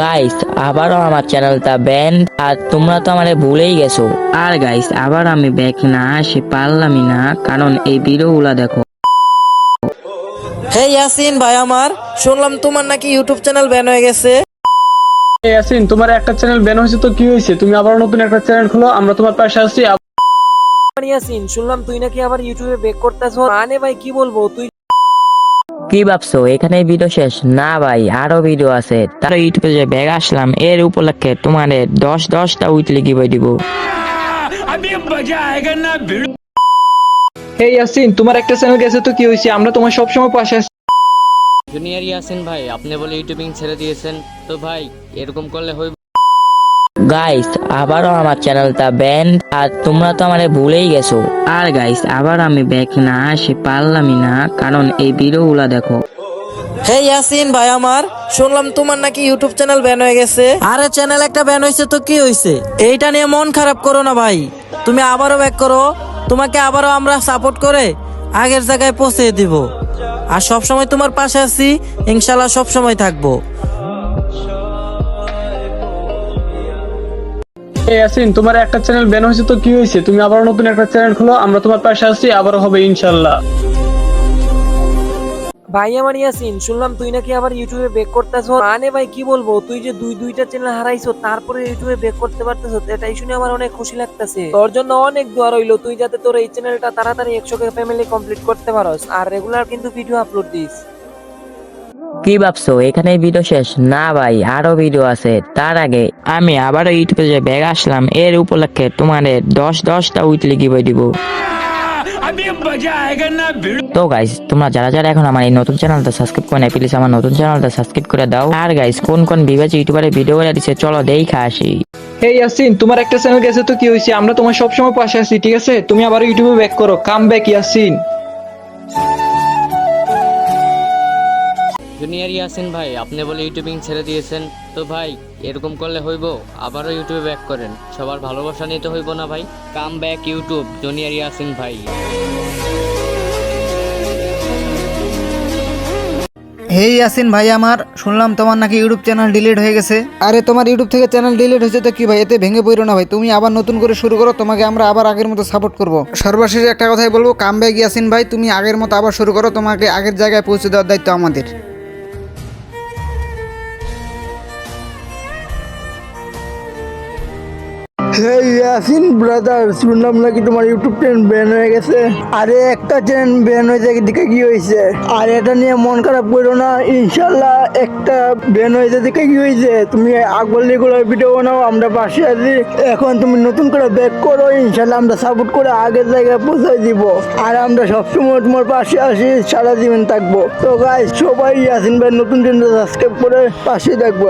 Guys আবারও আমার চ্যানেলটা ব্যান আর তোমরা তো আমারে ভুলেই গেছো। আর গাইস আবার আমি ব্যাক না আসি পারলামই না কারণ এই ভিডিওগুলা দেখো। হে ইয়াসিন ভাই আমার শুনলাম তোমার নাকি ইউটিউব চ্যানেল ব্যান হয়ে গেছে। এই ইয়াসিন তোমার একটা চ্যানেল ব্যান হয়েছে তো কি হয়েছে? তুমি আবার নতুন একটা চ্যানেল খোলো আমরা তোমার পাশে আছি। ইয়াসিন শুনলাম তুই নাকি আবার ইউটিউবে বেক করতেছ। মানে ভাই কি বলব? তুই কি ভাবছ? এখানে ভিডিও শেষ? না ভাই আরও ভিডিও আছে। তার ইউটিউবে যে ব্যাগ আসলাম এর উপলক্ষে তোমারে দশ দশটা উইকলি গিয়ে দিব। হে ইয়াসিন তোমার একটা চ্যানেল গেছে তো কি হয়েছে? আমরা তোমার সবসময় পাশে আছি। জুনিয়র ইয়াসিন ভাই আপনি বলে ইউটিউবিং ছেড়ে দিয়েছেন। তো ভাই এরকম করলে হইব গাইস আবারও আমার চ্যানেলটা ব্যান আর তোমরা তো আমারে ভুলেই গেছো। আর গাইস আবার আমি ব্যাক না আসি পারলামই না কারণ এই ভিডিওগুলা দেখো। হে ইয়াসিন ভাই আমার শুনলাম তোমার নাকি ইউটিউব চ্যানেল ব্যান হয়ে গেছে। আরে চ্যানেল একটা ব্যান হয়েছে তো কি হয়েছে এইটা নিয়ে মন খারাপ করো না ভাই। তুমি আবারও ব্যাক করো তোমাকে আবারও আমরা সাপোর্ট করে আগের জায়গায় পৌঁছে দিব। আর সব সময় তোমার পাশে আছি ইনশাল্লাহ সব সময় থাকব। ইয়াসিন, তোমার একটা চ্যানেল ব্যান হয়েছে তো কি হয়েছে? তুমি আবার নতুন একটা চ্যানেল খোলো, আমরা তোমার পাশে আছি আবার হবে ইনশাল্লাহ ভাই আমার ইয়াসিন, শুনলাম তুই নাকি আবার ইউটিউবে বেক করতেছ। মানে ভাই, কি বলব, তুই যে দুই দুইটা চ্যানেল হারাইছো, তারপরে ইউটিউবে বেক করতে পারতেছ, এটাই শুনে আমার অনেক খুশি লাগতেছে। তোর জন্য অনেক দোয়া রইল, তুই যাতে তোর এই চ্যানেলটা তাড়াতাড়ি একশো ফ্যামিলি কমপ্লিট করতে পারস, আর রেগুলার কিন্তু ভিডিও আপলোড দিস। কি ভাবছ? এখানে ভিডিও শেষ? না ভাই, আরও ভিডিও আছে। তার আগে আমি আবারও ইউটিউবে যে ব্যাগ আসলাম। এর উপলক্ষে তোমারে দশ দশটা উইকলি গিয়ে দিব। তো গাইস তোমরা যারা যারা এখন আমার এই নতুন চ্যানেলটা সাবস্ক্রাইব করে নাই প্লিজ আমার নতুন চ্যানেলটা সাবস্ক্রাইব করে দাও। আর গাইস কোন কোন বিবেচ ইউটিউবারে ভিডিও করে দিচ্ছে চলো দেখা আসি। হে ইয়াসিন, তোমার একটা চ্যানেল গেছে তো কি হয়েছে আমরা তোমার সবসময় পাশে আছি, ঠিক আছে? তুমি আবার ইউটিউবে ব্যাক করো। Come back Yasin. Junior Yasin ভাই, আপনি বলে ইউটিউবিং ছেড়ে দিয়েছেন। তো ভাই, এরকম করলে হইব, আবারও ইউটিউবে ব্যাক করেন। সবার ভালোবাসা নিতে হইব না ভাই। Come back YouTube junior Yasin ভাই। হে ইয়াসিন ভাই আমার, শুনলাম তোমার নাকি ইউটিউব চ্যানেল ডিলিট হয়ে গেছে। আরে তোমার ইউটিউব থেকে চ্যানেল ডিলিট হয়েছে তো কি ভাই? এতে ভেঙে পড়ো না ভাই। তুমি আবার নতুন করে শুরু করো, তোমাকে আমরা আবার আগের মতো সাপোর্ট করব। সর্বশেষে একটা কথাই বলব কাম ব্যাক ইয়াসিন ভাই, তুমি আগের মতো আবার শুরু করো, তোমাকে আগের জায়গায় পৌঁছে দেওয়ার দায়িত্ব আমাদের। হে ইয়াসিন ব্রাদার শুনলাম নাকি তোমার ইউটিউব চ্যানেল ব্যান হয়ে গেছে? আরে, একটা চ্যানেল ব্যান হয়ে যায় দিকে কি হয়েছে? আর, এটা নিয়ে মন খারাপ করো না, ইনশাল্লাহ একটা ব্যান হয়েছে দিকে কি হয়েছে? তুমি আকবর রেগুলার ভিডিও বানাও, আমরা পাশে আছি। এখন তুমি নতুন করে ব্যাক করো, ইনশাল্লাহ আমরা সাপোর্ট করে আগের জায়গায় পৌঁছাই দিব। আর আমরা সবসময় তোমার পাশে আসি সারা জীবন থাকব। তো গাই সবাই ইয়াসিন ভাই নতুন চ্যানেল সাবস্ক্রাইব করে পাশে থাকব।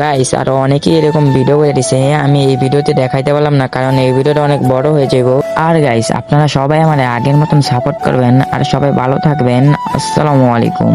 গাইস আরও অনেকেই এরকম ভিডিও করে দিছে আমি এই ভিডিওতে দেখাইতে পারলাম না, কারণ এই ভিডিওটা অনেক বড় হয়ে গো। আর গাইস আপনারা সবাই আমার আগের মতন সাপোর্ট করবেন, আর সবাই ভালো থাকবেন। আসসালামু আলাইকুম।